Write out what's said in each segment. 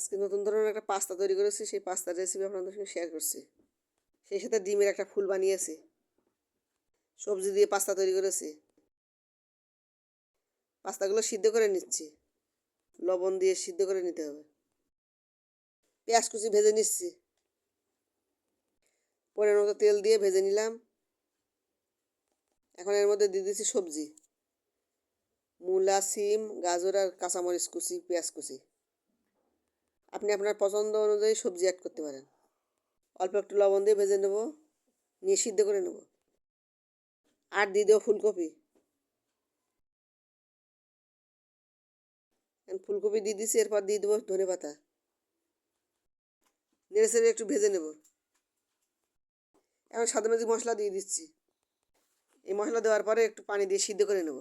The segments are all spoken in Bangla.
আজকে নতুন ধরনের একটা পাস্তা তৈরি করেছি, সেই পাস্তার রেসিপি আপনাদের সঙ্গে শেয়ার করছি। সেই সাথে ডিমের একটা ফুল বানিয়েছি। সবজি দিয়ে পাস্তা তৈরি করেছি। পাস্তাগুলো সিদ্ধ করে নিচ্ছি। লবণ দিয়ে সিদ্ধ করে নিতে হবে। পেঁয়াজ কুচি ভেজে নিচ্ছি। পরের মতো তেল দিয়ে ভেজে নিলাম। এখন এর মধ্যে দিয়ে দিচ্ছি সবজি। মূলা, সিম, গাজর আর কাঁচামরিচ কুচি, পেঁয়াজ কুচি। আপনি আপনার পছন্দ অনুযায়ী সবজি অ্যাড করতে পারেন। অল্প একটু লবণ দিয়ে ভেজে নেব, নিয়ে সিদ্ধ করে নেব। আর দিয়ে দেবো ফুলকপি। ফুলকপি দিয়ে দিচ্ছি এরপর দিয়ে দেবো ধনে পাতা। নেড়ে সেড়ে একটু ভেজে নেব। এখন সাদা মেজি মশলা দিয়ে দিচ্ছি। এই মশলা দেওয়ার পরে একটু পানি দিয়ে সিদ্ধ করে নেব।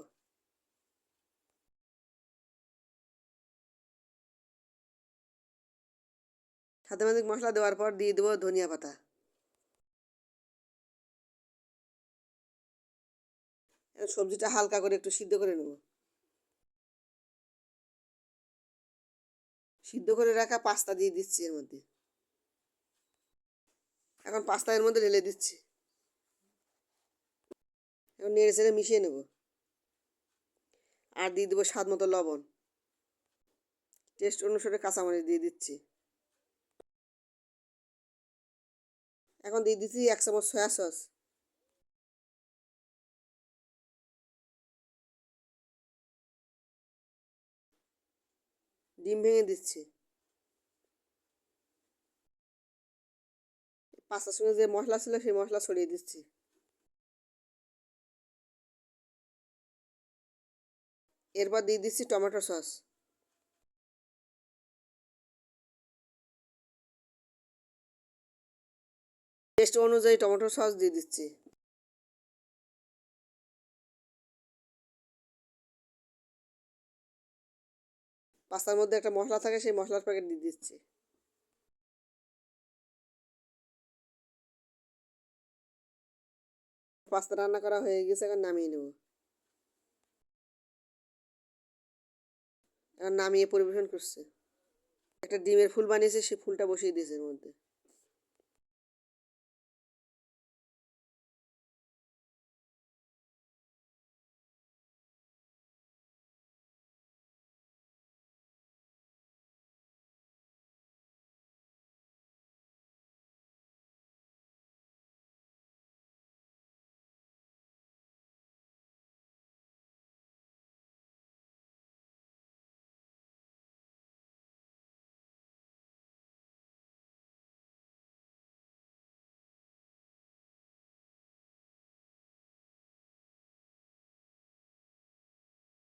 সাদা মেজিক মশলা দেওয়ার পর দিয়ে দেবো ধনিয়া পাতা। সবজিটা হালকা করে একটু সিদ্ধ করে নেব। সিদ্ধ করে রাখা পাস্তা দিয়ে দিচ্ছি এর মধ্যে। এখন পাস্তা এর মধ্যে ঢেলে দিচ্ছি। এখন নেড়ে চেড়ে মিশিয়ে নেব। আর দিয়ে দেবো স্বাদ মতো লবণ। টেস্ট অনুসারে কাঁচামরিচ দিয়ে দিচ্ছি। এখন দিয়ে দিচ্ছি এক চামচ সয়া সস। ডিম ভেঙে দিচ্ছি। পাঁচটার সঙ্গে যে মশলা ছিল সেই মশলা ছড়িয়ে দিচ্ছি। এরপর দিয়ে দিচ্ছি টমেটো সস। টেস্ট অনুযায়ী টমেটো সস দিয়ে দিচ্ছি। পাস্তার মধ্যে একটা মশলা থাকে, সেই মশলার প্যাকেট দিয়ে দিচ্ছি। পাস্তা রান্না করা হয়ে গেছে, এখন নামিয়ে নেব। এখন নামিয়ে পরিবেশন করছে। একটা ডিমের ফুল বানিয়েছে, সে ফুলটা বসিয়ে দিয়েছে এর মধ্যে।